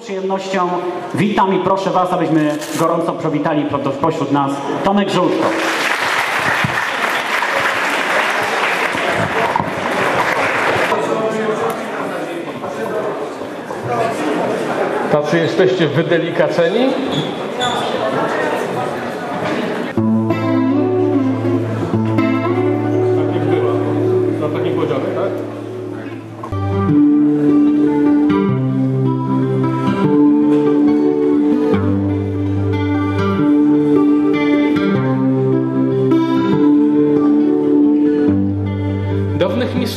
przyjemnością witam i proszę Was, abyśmy gorąco przywitali pro- pośród nas Tomek Żółczko. Tacy jesteście wydelikaceni? Tak jak było. Na takim poziomie,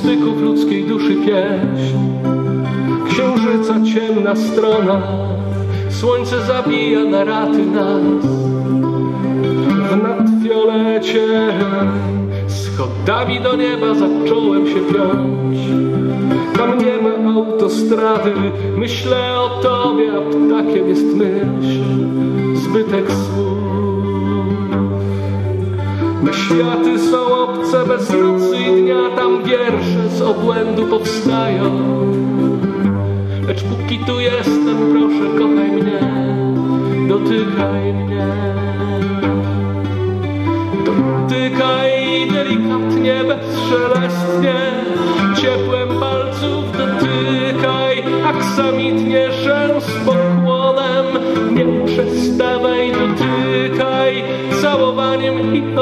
mistyków ludzkiej duszy pieśń. Księżyca ciemna strona. Słońce zabija na raty nas. W nadfiolecie Schodami do nieba zacząłem się piąć. Tam nie ma autostrady. Myślę o tobie, a ptakiem jest myśl. Zbytek słów światy są obce bez nocy i dnia, tam wiersze z obłędu powstają. Lecz póki tu jestem, proszę, kochaj mnie, dotykaj mnie. Dotykaj delikatnie, bezszelestnie, ciepłem palców dotykaj, aksamitnie, rzęs pokłonem, nie przestawaj,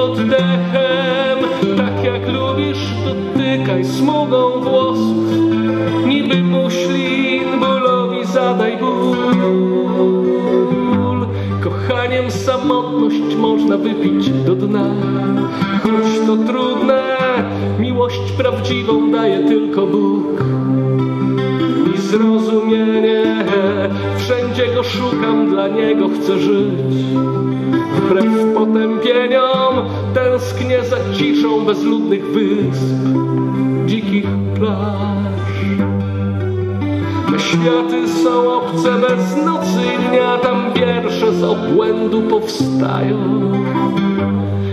oddechem, tak jak lubisz, dotykaj smugą włosów, niby muślin bólowi zadaj ból. Kochaniem samotność można wypić do dna, choć to trudne, miłość prawdziwą daje tylko Bóg i zrozumienie. Wszędzie go szukam, dla niego chcę żyć. Wbrew potępieniom tęsknię za ciszą bezludnych wysp, dzikich plaż. Me światy są obce bez nocy i dnia, tam wiersze z obłędu powstają.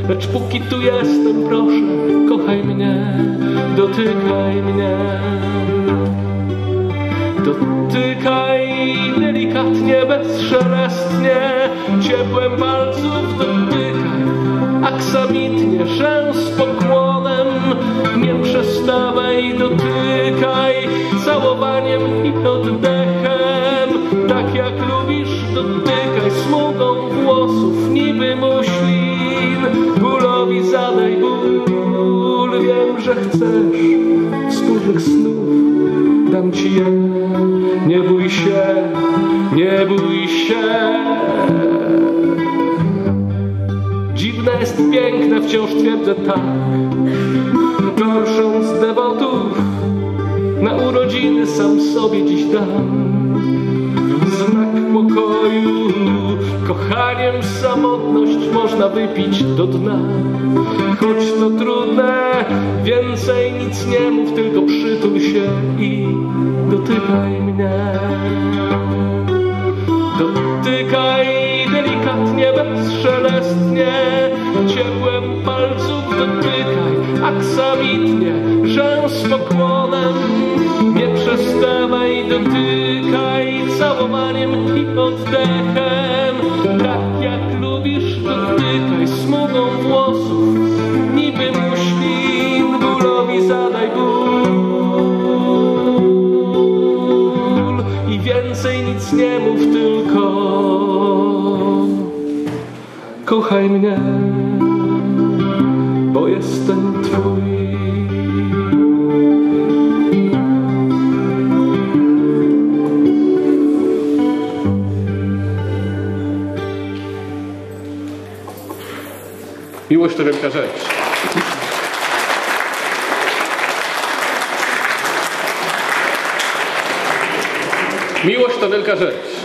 Lecz póki tu jestem, proszę, kochaj mnie, dotykaj mnie. Dotykaj delikatnie, bezszelestnie, ciepłem palców dotykaj, aksamitnie, rzęs pokłonem, nie przestawaj, dotykaj, całowaniem i oddechem, tak jak lubisz, dotykaj smugą włosów, niby muślin, bólowi zadaj ból, wiem, że chcesz wspólnych snów, dam ci je, nie bój się, nie bój się. Piękne, wciąż twierdzę tak, gorsząc dewotów, na urodziny sam sobie dziś dam. Znak pokoju, kochaniem samotność można wypić do dna. Choć to trudne, więcej nic nie mów, tylko przytul się i dotykaj mnie. Dotykaj delikatnie, bezszelestnie, ciepłem palców dotykaj, aksamitnie, rzęs pokłonem, nie przestawaj, dotykaj, całowaniem i oddechem, tak jak lubisz, dotykaj smugą włosów, niby muślin, bólowi zadaj ból. I więcej nic nie mów, kochaj mnie, bo jestem twój. Miłość to wielka rzecz. Miłość to wielka rzecz.